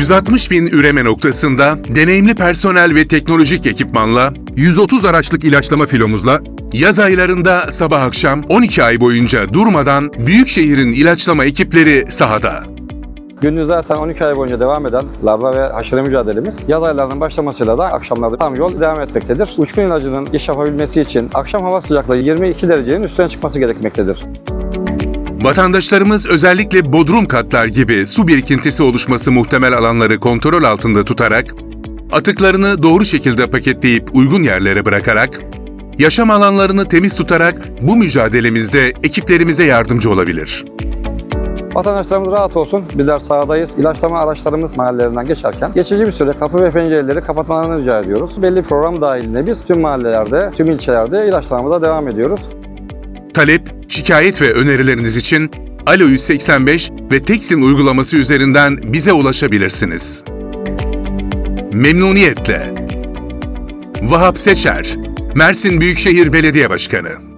160 bin üreme noktasında deneyimli personel ve teknolojik ekipmanla 130 araçlık ilaçlama filomuzla yaz aylarında sabah akşam 12 ay boyunca durmadan büyük şehrin ilaçlama ekipleri sahada. Gündüz zaten 12 ay boyunca devam eden larva ve haşere mücadelemiz yaz aylarının başlamasıyla da akşamlarda tam yol devam etmektedir. Uçkun ilacının iş yapabilmesi için akşam hava sıcaklığı 22 derecenin üstüne çıkması gerekmektedir. Vatandaşlarımız özellikle bodrum katlar gibi su birikintisi oluşması muhtemel alanları kontrol altında tutarak, atıklarını doğru şekilde paketleyip uygun yerlere bırakarak, yaşam alanlarını temiz tutarak bu mücadelemizde ekiplerimize yardımcı olabilir. Vatandaşlarımız rahat olsun. Bizler sahadayız. İlaçlama araçlarımız mahallelerinden geçerken geçici bir süre kapı ve pencereleri kapatmalarını rica ediyoruz. Belli program dahilinde biz tüm mahallelerde, tüm ilçelerde ilaçlamamıza devam ediyoruz. Talep, şikayet ve önerileriniz için Alo 185 ve Teksin uygulaması üzerinden bize ulaşabilirsiniz. Memnuniyetle. Vahap Seçer, Mersin Büyükşehir Belediye Başkanı